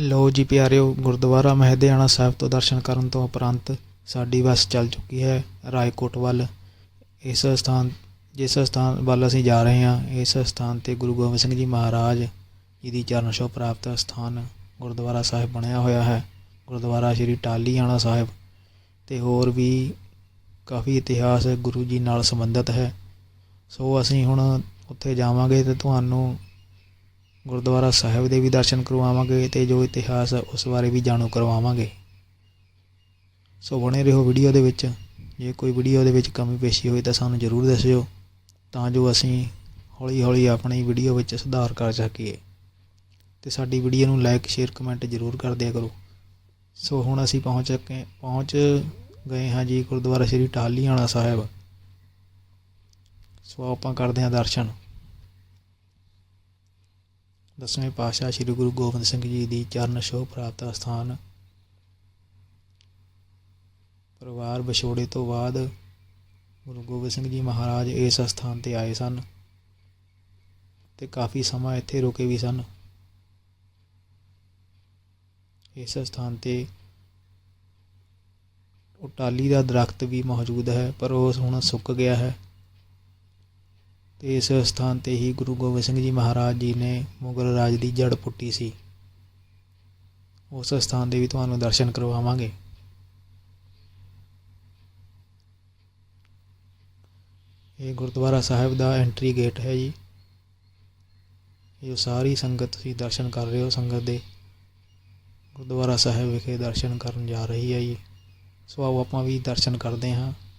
ਲਓ ਜੀ ਪਿਆਰਿਓ, ਗੁਰਦੁਆਰਾ ਮਹਿਦਿਆਣਾ ਸਾਹਿਬ ਤੋਂ ਦਰਸ਼ਨ ਕਰਨ ਤੋਂ ਉਪਰੰਤ ਸਾਡੀ ਬੱਸ ਚੱਲ ਚੁੱਕੀ ਹੈ ਰਾਏਕੋਟ ਵੱਲ। ਇਸ ਸਥਾਨ, ਜਿਸ ਸਥਾਨ ਵੱਲ ਅਸੀਂ ਜਾ ਰਹੇ ਹਾਂ, ਇਸ ਸਥਾਨ ਤੇ ਗੁਰੂ ਗੋਬਿੰਦ ਸਿੰਘ ਜੀ ਮਹਾਰਾਜ ਜੀ ਦੀ ਚਰਨ ਛੋਹ ਪ੍ਰਾਪਤ ਸਥਾਨ ਗੁਰਦੁਆਰਾ ਸਾਹਿਬ ਬਣਿਆ ਹੋਇਆ ਹੈ। ਗੁਰਦੁਆਰਾ ਸ਼੍ਰੀ ਟਾਲੀਆਣਾ ਸਾਹਿਬ ਤੇ ਹੋਰ ਵੀ ਕਾਫੀ ਇਤਿਹਾਸ ਗੁਰੂ ਜੀ ਨਾਲ ਸੰਬੰਧਿਤ ਹੈ। ਸੋ ਅਸੀਂ ਹੁਣ ਉੱਥੇ ਜਾਵਾਂਗੇ ਤੇ ਤੁਹਾਨੂੰ ਗੁਰਦੁਆਰਾ ਸਾਹਿਬ ਦੇ ਵੀ ਦਰਸ਼ਨ ਕਰਵਾਵਾਂਗੇ ਤੇ ਜੋ ਇਤਿਹਾਸ ਹੈ ਉਸ ਬਾਰੇ ਵੀ ਜਾਣੂ ਕਰਵਾਵਾਂਗੇ। ਸੋ ਬਣੇ ਰਹੋ ਵੀਡੀਓ ਦੇ ਵਿੱਚ। ਜੇ ਕੋਈ ਵੀਡੀਓ ਦੇ ਵਿੱਚ ਕਮੀ ਪੇਸ਼ੀ ਹੋਈ ਤਾਂ ਸਾਨੂੰ ਜ਼ਰੂਰ ਦੱਸਿਓ, ਤਾਂ ਜੋ ਅਸੀਂ ਹੌਲੀ ਹੌਲੀ ਆਪਣੀ ਵੀਡੀਓ ਵਿੱਚ ਸੁਧਾਰ ਕਰ ਸਕੀਏ। ਤੇ ਸਾਡੀ ਵੀਡੀਓ ਨੂੰ ਲਾਈਕ, ਸ਼ੇਅਰ, ਕਮੈਂਟ ਜ਼ਰੂਰ ਕਰ ਦਿਆ ਕਰੋ। ਸੋ ਹੁਣ ਅਸੀਂ ਪਹੁੰਚ ਚੁੱਕੇ, ਪਹੁੰਚ ਗਏ ਹਾਂ ਜੀ ਗੁਰਦੁਆਰਾ ਸ਼੍ਰੀ ਟਾਹਲੀਆਣਾ ਸਾਹਿਬ। ਸੋ ਆਪਾਂ ਕਰਦੇ ਹਾਂ ਦਰਸ਼ਨ। ਦਸਵੇਂ ਪਾਤਸ਼ਾਹ ਸ੍ਰੀ ਗੁਰੂ ਗੋਬਿੰਦ ਸਿੰਘ ਜੀ ਦੀ ਚਰਨ ਛੋਹ ਪ੍ਰਾਪਤ ਸਥਾਨ ਪਰਿਵਾਰ ਵਿਛੋੜੇ ਤੋਂ ਬਾਅਦ ਗੁਰੂ ਗੋਬਿੰਦ ਸਿੰਘ ਜੀ ਮਹਾਰਾਜ ਇਸ ਸਥਾਨ ਤੇ ਆਏ ਸਨ ਤੇ ਕਾਫੀ ਸਮਾਂ ਇੱਥੇ ਰੁਕੇ ਵੀ ਸਨ। ਇਸ ਸਥਾਨ ਤੇ ਉਹ ਟਾਲੀ ਦਾ ਦਰਖਤ ਵੀ ਮੌਜੂਦ ਹੈ, ਪਰ ਉਹ ਹੁਣ ਸੁੱਕ ਗਿਆ ਹੈ। ਅਤੇ ਇਸ ਸਥਾਨ ਤੇ ਹੀ ਗੁਰੂ ਗੋਬਿੰਦ ਸਿੰਘ ਜੀ ਮਹਾਰਾਜ ਜੀ ਨੇ ਮੁਗਲ ਰਾਜ ਦੀ ਜੜ ਪੁੱਟੀ ਸੀ। ਉਸ ਸਥਾਨ ਦੇ ਵੀ ਤੁਹਾਨੂੰ ਦਰਸ਼ਨ ਕਰਵਾਵਾਂਗੇ। ਇਹ ਗੁਰਦੁਆਰਾ ਸਾਹਿਬ ਦਾ ਐਂਟਰੀ ਗੇਟ ਹੈ ਜੀ। ਇਹ ਸਾਰੀ ਸੰਗਤ ਤੁਸੀਂ ਦਰਸ਼ਨ ਕਰ ਰਹੇ ਹੋ ਸੰਗਤ ਦੇ। ਗੁਰਦੁਆਰਾ ਸਾਹਿਬ ਵਿਖੇ ਦਰਸ਼ਨ ਕਰਨ ਜਾ ਰਹੀ ਹੈ ਜੀ। ਸੋ ਆਓ ਆਪਾਂ ਵੀ ਦਰਸ਼ਨ ਕਰਦੇ ਹਾਂ।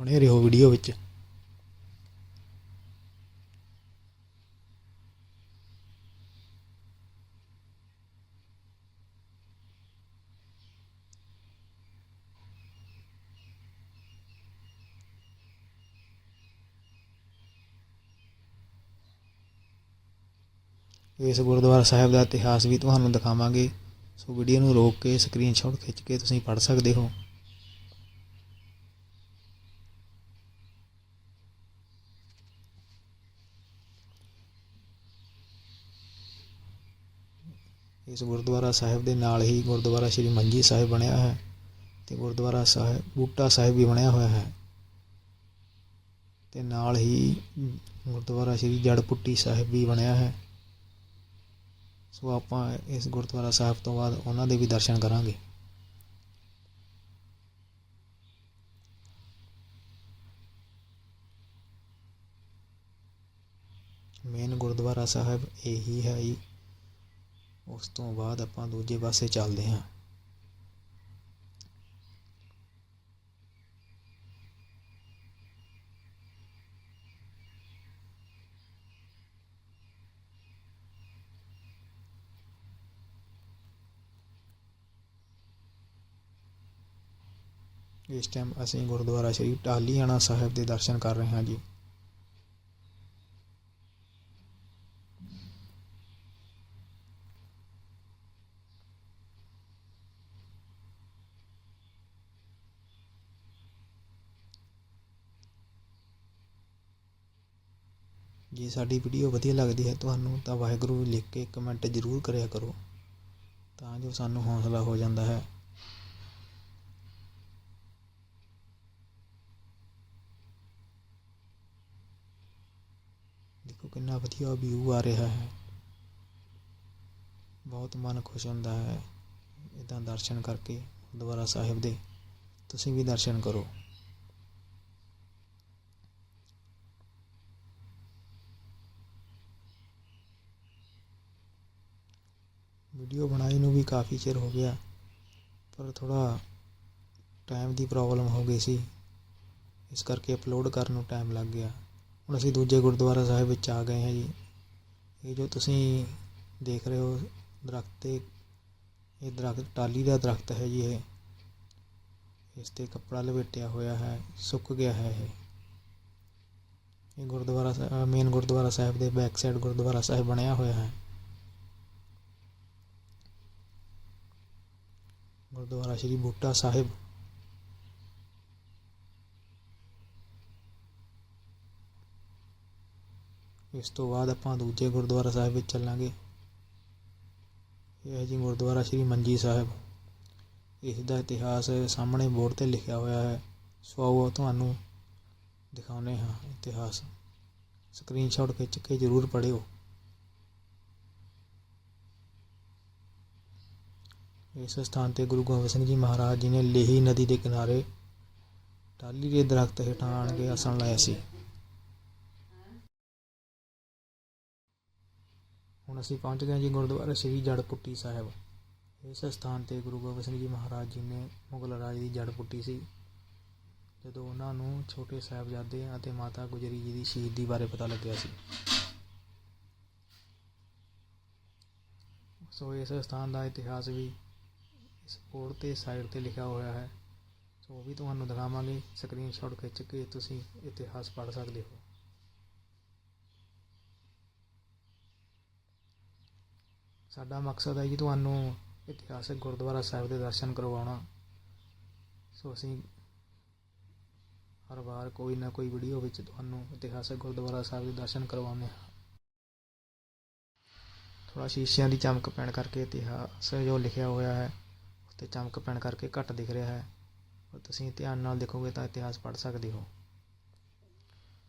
ਬਣੇ ਰਹੋ ਵੀਡੀਓ ਵਿੱਚ। ਇਸ ਗੁਰਦੁਆਰਾ ਸਾਹਿਬ ਦਾ ਇਤਿਹਾਸ ਵੀ ਤੁਹਾਨੂੰ ਦਿਖਾਵਾਂਗੇ। ਸੋ ਵੀਡੀਓ ਨੂੰ ਰੋਕ ਕੇ ਸਕਰੀਨਸ਼ਾਟ ਖਿੱਚ ਕੇ ਤੁਸੀਂ ਪੜ੍ਹ ਸਕਦੇ ਹੋ। ਇਸ ਗੁਰਦੁਆਰਾ ਸਾਹਿਬ ਦੇ ਨਾਲ ਹੀ ਗੁਰਦੁਆਰਾ ਸ਼੍ਰੀ ਮੰਜੀ ਸਾਹਿਬ ਬਣਿਆ ਹੈ ਤੇ ਗੁਰਦੁਆਰਾ ਸਾਹਿਬ, ਬੂਟਾ ਸਾਹਿਬ ਵੀ ਬਣਿਆ ਹੋਇਆ ਹੈ। ਤੇ ਨਾਲ ਹੀ ਗੁਰਦੁਆਰਾ ਸ਼੍ਰੀ ਜੜਪੁੱਟੀ ਸਾਹਿਬ ਵੀ ਬਣਿਆ ਹੈ। ਸੋ ਆਪਾਂ ਇਸ ਗੁਰਦੁਆਰਾ ਸਾਹਿਬ ਤੋਂ ਬਾਅਦ ਉਹਨਾਂ ਦੇ ਵੀ ਦਰਸ਼ਨ ਕਰਾਂਗੇ। ਮੇਨ ਗੁਰਦੁਆਰਾ ਸਾਹਿਬ ਇਹੀ ਹੈ ਜੀ। ਉਸ ਤੋਂ ਬਾਅਦ ਆਪਾਂ ਦੂਜੇ ਪਾਸੇ ਚੱਲਦੇ ਹਾਂ। ਇਸ ਟਾਈਮ ਅਸੀਂ ਗੁਰਦੁਆਰਾ ਸ਼੍ਰੀ ਟਾਹਲੀਆਣਾ ਸਾਹਿਬ ਦੇ ਦਰਸ਼ਨ ਕਰ ਰਹੇ ਹਾਂ ਜੀ। ਜੇ ਸਾਡੀ ਵੀਡੀਓ ਵਧੀਆ ਲੱਗਦੀ ਹੈ ਤੁਹਾਨੂੰ ਤਾਂ ਵਾਹਿਗੁਰੂ ਲਿਖ ਕੇ ਕਮੈਂਟ ਜ਼ਰੂਰ ਕਰਿਆ ਕਰੋ, ਤਾਂ ਜੋ ਸਾਨੂੰ ਹੌਸਲਾ ਹੋ ਜਾਂਦਾ ਹੈ। ਦੇਖੋ ਕਿੰਨਾ ਵਧੀਆ ਵਿਊ ਆ ਰਿਹਾ ਹੈ। ਬਹੁਤ ਮਨ ਖੁਸ਼ ਹੁੰਦਾ ਹੈ। ਇਦਾਂ ਦਰਸ਼ਨ ਕਰਕੇ ਗੁਰਦੁਆਰਾ ਸਾਹਿਬ ਦੇ ਤੁਸੀਂ ਵੀ ਦਰਸ਼ਨ ਕਰੋ। ਵੀਡੀਓ ਬਣਾਈ ਨੂੰ ਵੀ ਕਾਫੀ ਚਿਰ ਹੋ ਗਿਆ, ਪਰ ਥੋੜਾ ਟਾਈਮ ਦੀ ਪ੍ਰੋਬਲਮ ਹੋ ਗਈ ਸੀ। ਇਸ ਕਰਕੇ ਅਪਲੋਡ ਕਰਨ ਨੂੰ ਟਾਈਮ ਲੱਗ ਗਿਆ। ਹੁਣ ਅਸੀਂ ਦੂਜੇ ਗੁਰਦੁਆਰਾ ਸਾਹਿਬ ਵਿੱਚ ਆ ਗਏ ਹਾਂ ਜੀ। ਇਹ ਜੋ ਤੁਸੀਂ ਦੇਖ ਰਹੇ ਹੋ, ਦਰਖਤ ਤੇ, ਇਹ ਦਰਖਤ ਟਾਲੀ ਦਾ ਦਰਖਤ ਹੈ ਜੀ ਇਹ। ਇਸ ਤੇ ਕੱਪੜਾ ਲਪੇਟਿਆ ਹੋਇਆ ਹੈ, ਸੁੱਕ ਗਿਆ ਹੈ ਇਹ। ਇਹ ਗੁਰਦੁਆਰਾ ਮੇਨ ਗੁਰਦੁਆਰਾ ਸਾਹਿਬ ਦੇ ਬੈਕ ਸਾਈਡ ਗੁਰਦੁਆਰਾ ਸਾਹਿਬ ਬਣਿਆ ਹੋਇਆ ਹੈ। ਗੁਰਦੁਆਰਾ ਸ਼੍ਰੀ ਬੂਟਾ ਸਾਹਿਬ। ਇਸ ਤੋਂ ਬਾਅਦ ਆਪਾਂ ਦੂਜੇ ਗੁਰਦੁਆਰਾ ਸਾਹਿਬ ਵਿੱਚ ਚੱਲਾਂਗੇ। ਇਹ ਹੈ ਜੀ ਗੁਰਦੁਆਰਾ ਸ਼੍ਰੀ ਮੰਜੀ ਸਾਹਿਬ। ਇਸ ਦਾ ਇਤਿਹਾਸ ਸਾਹਮਣੇ ਬੋਰਡ ਤੇ ਲਿਖਿਆ ਹੋਇਆ ਹੈ। ਸੋ ਆਓ ਤੁਹਾਨੂੰ ਦਿਖਾਉਂਦੇ ਹਾਂ ਇਤਿਹਾਸ। ਸਕਰੀਨਸ਼ਾਟ ਖਿੱਚ ਕੇ ਜ਼ਰੂਰ ਪੜ੍ਹਿਓ। ਇਸ ਸਥਾਨ ਤੇ ਗੁਰੂ ਗੋਬਿੰਦ ਸਿੰਘ ਜੀ ਮਹਾਰਾਜ ਜੀ ਨੇ ਲੇਹੀ ਨਦੀ ਦੇ ਕਿਨਾਰੇ ਟਾਹਲੀ ਦੇ ਦਰਖਤ ਹੇਠਾਂ ਆਣ ਕੇ ਆਸਣ ਲਾਇਆ ਸੀ। ਹੁਣ ਅਸੀਂ ਪਹੁੰਚ ਗਏ ਜੀ ਗੁਰਦੁਆਰਾ ਸ੍ਰੀ ਜੜ ਪੁੱਟੀ ਸਾਹਿਬ। ਇਸ ਸਥਾਨ ਤੇ ਗੁਰੂ ਗੋਬਿੰਦ ਸਿੰਘ ਜੀ ਮਹਾਰਾਜ ਜੀ ਨੇ ਮੁਗਲ ਰਾਜ ਦੀ ਜੜ ਪੁੱਟੀ ਸੀ। ਜਦੋਂ ਉਹਨਾਂ ਨੂੰ ਛੋਟੇ ਸਾਹਿਬਜ਼ਾਦੇ ਅਤੇ ਮਾਤਾ ਗੁਜਰੀ ਜੀ ਦੀ ਸ਼ਹੀਦੀ ਬਾਰੇ ਪਤਾ ਲੱਗਿਆ ਸੀ। ਸੋ ਇਸ ਸਥਾਨ ਦਾ ਇਤਿਹਾਸ ਵੀ ਸਪੋਰਟ ਤੇ ਸਾਈਡ ਤੇ ਲਿਖਿਆ ਹੋਇਆ ਹੈ। ਸੋ ਉਹ ਵੀ ਤੁਹਾਨੂੰ ਦਿਖਾਵਾਂਗੇ। ਸਕਰੀਨਸ਼ਾਟ ਖਿੱਚ ਕੇ ਤੁਸੀਂ ਇਤਿਹਾਸ ਪੜ੍ਹ ਸਕਦੇ ਹੋ। ਸਾਡਾ ਮਕਸਦ ਹੈ ਜੀ ਤੁਹਾਨੂੰ ਇਤਿਹਾਸਕ ਗੁਰਦੁਆਰਾ ਸਾਹਿਬ ਦੇ ਦਰਸ਼ਨ ਕਰਵਾਉਣਾ। ਸੋ ਅਸੀਂ ਹਰ ਵਾਰ ਕੋਈ ਨਾ ਕੋਈ ਵੀਡੀਓ ਵਿੱਚ ਤੁਹਾਨੂੰ ਇਤਿਹਾਸਕ ਗੁਰਦੁਆਰਾ ਸਾਹਿਬ ਦੇ ਦਰਸ਼ਨ ਕਰਵਾਉਂਦੇ ਹਾਂ। ਥੋੜਾ ਸ਼ੀਸ਼ਿਆਂ ਦੀ ਚਮਕ ਪੈਣ ਕਰਕੇ ਇਤਿਹਾਸ ਜੋ ਲਿਖਿਆ ਹੋਇਆ ਹੈ ਅਤੇ ਚਮਕ ਪੈਣ ਕਰਕੇ ਘੱਟ ਦਿਖ ਰਿਹਾ ਹੈ। ਤੁਸੀਂ ਧਿਆਨ ਨਾਲ ਦੇਖੋਗੇ ਤਾਂ ਇਤਿਹਾਸ ਪੜ੍ਹ ਸਕਦੇ ਹੋ।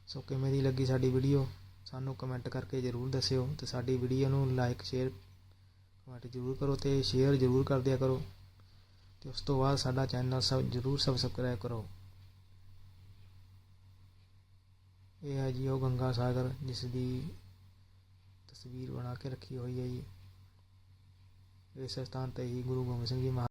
ਸੋ ਕਿਵੇਂ ਦੀ ਲੱਗੀ ਸਾਡੀ ਵੀਡੀਓ? ਸਾਨੂੰ ਕਮੈਂਟ ਕਰਕੇ ਜ਼ਰੂਰ ਦੱਸਿਓ ਤੇ ਸਾਡੀ ਵੀਡੀਓ ਨੂੰ ਲਾਈਕ ਸ਼ੇਅਰ ਕਮੈਂਟ ਜ਼ਰੂਰ ਕਰੋ ਤੇ ਸ਼ੇਅਰ ਜ਼ਰੂਰ ਕਰ ਦਿਆ ਕਰੋ। ਤੇ ਉਸ ਤੋਂ ਬਾਅਦ ਸਾਡਾ ਚੈਨਲ ਸਬ, ਜ਼ਰੂਰ ਸਬਸਕ੍ਰਾਈਬ ਕਰੋ। ਇਹ ਹੈ ਜੀ ਉਹ ਗੰਗਾ ਸਾਗਰ ਜਿਸ ਦੀ ਤਸਵੀਰ ਬਣਾ ਕੇ ਰੱਖੀ ਹੋਈ ਹੈ ਜੀ। ਇਸ ਸਥਾਨ ਤੇ ਹੀ ਗੁਰੂ ਗੋਬਿੰਦ ਸਿੰਘ ਜੀ ਮਹਾ